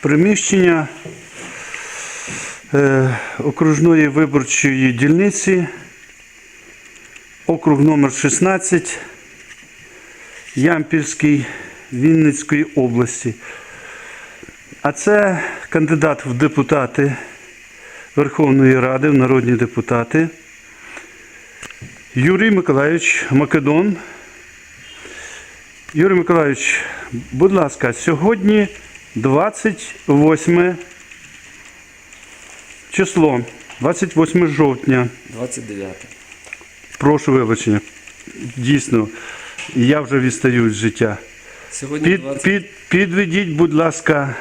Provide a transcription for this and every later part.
приміщення е, окружної виборчої дільниці, округ номер 16, Ямпільський Вінницької області. А це кандидат в депутати Верховної Ради, в народні депутати Юрій Миколайович Македон. Юрій Миколайович, будь ласка, сьогодні 28 число, 28 жовтня. 29. Прошу вибачення. Дійсно, я вже відстаю з життя. Сьогодні Під, 20... під, підведіть, будь ласка,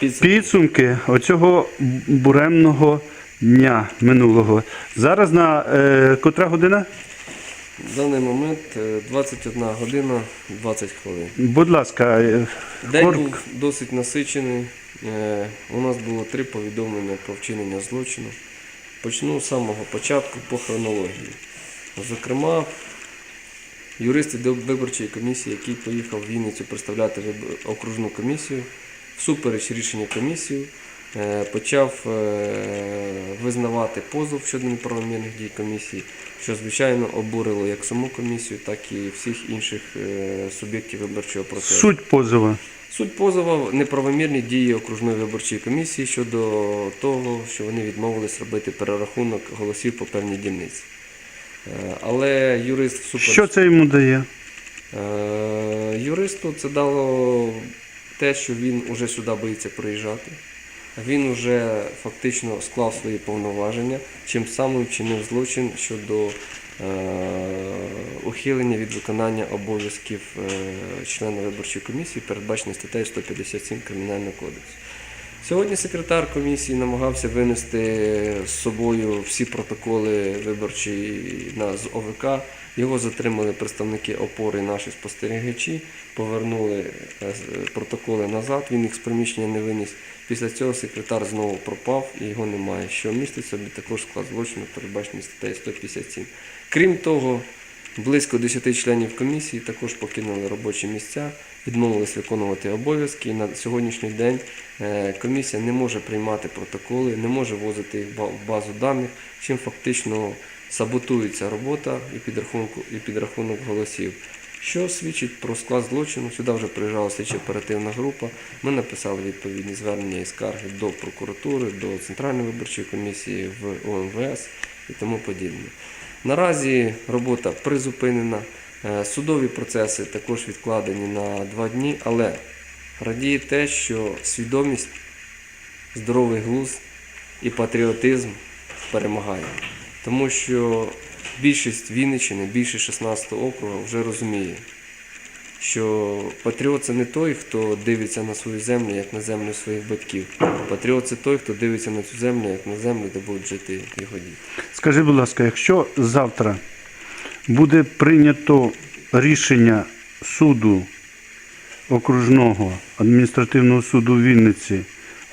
підсумки. підсумки оцього буремного дня минулого. Зараз на е, котра година? В даний момент е, 21 година 20 хвилин. Будь ласка, е, День кор- був досить насичений. Е, У нас було три повідомлення про вчинення злочину. Почну з самого початку по хронології. Зокрема, юристи до виборчої комісії, який поїхав в Вінницю представляти окружну комісію, всупереч рішення комісії, е, почав е, визнавати позов щодо неправомірних дій комісії, що звичайно обурило як саму комісію, так і всіх інших е, суб'єктів виборчого процесу. суть позова. Суть позова неправомірні дії окружної виборчої комісії щодо того, що вони відмовились робити перерахунок голосів по певній дільниці. Е, Але юрист всупереч Що це йому дає? Е, юристу це дало те, що він уже сюди боїться приїжджати. Він вже фактично склав свої повноваження, чим самим вчинив злочин щодо е, ухилення від виконання обов'язків е, члена виборчої комісії, передбачених статтею 157 Кримінального кодексу. Сьогодні секретар комісії намагався винести з собою всі протоколи виборчі з ОВК. Його затримали представники опори, наші спостерігачі, повернули е, протоколи назад. Він їх з приміщення не виніс. Після цього секретар знову пропав і його немає, що містить собі також склад злочину, передбачений статтею 157. Крім того, Близько 10 членів комісії також покинули робочі місця, відмовились виконувати обов'язки. І на сьогоднішній день е, комісія не може приймати протоколи, не може возити їх в базу даних, чим фактично саботується робота і підрахунку і підрахунок голосів. Що свідчить про склад злочину? Сюди вже приїжджала слідчо оперативна група. Ми написали відповідні звернення і скарги до прокуратури, до Центральної виборчої комісії в ОМВС і тому подібне. Наразі робота призупинена, е, судові процеси також відкладені на два дні, але радіє те, що свідомість, здоровий глузд і патріотизм перемагає. Тому що більшість Вінниччини, більшість 16 округу вже розуміє, що патріот це не той, хто дивиться на свою землю, як на землю своїх батьків. Патріот це той, хто дивиться на цю землю, як на землю, де будуть жити його діти. Скажи, будь ласка, якщо завтра буде прийнято рішення суду окружного адміністративного суду Вінниці,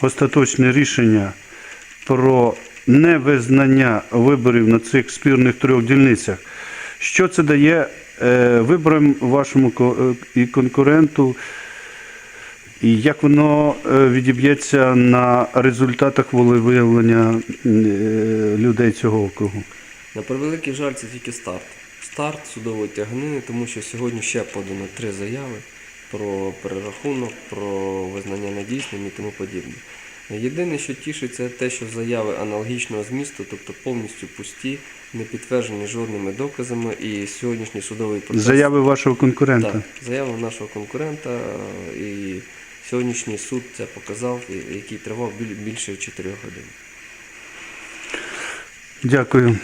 остаточне рішення про невизнання виборів на цих спірних трьох дільницях, що це дає виборам вашому е, і конкуренту, і як воно е, відіб'ється на результатах волевиявлення е, людей цього округу? На превеликий жаль, це тільки старт. Старт судової тягнини, тому що сьогодні ще подано три заяви про перерахунок, про визнання недійсним і тому подібне. Єдине, що тішить, це те, що заяви аналогічного змісту, тобто повністю пусті, не підтверджені жодними доказами, і сьогоднішній судовий процес Заяви вашого конкурента. так, Заяви нашого конкурента, і сьогоднішній суд це показав, який тривав більше 4 годин. Дякую.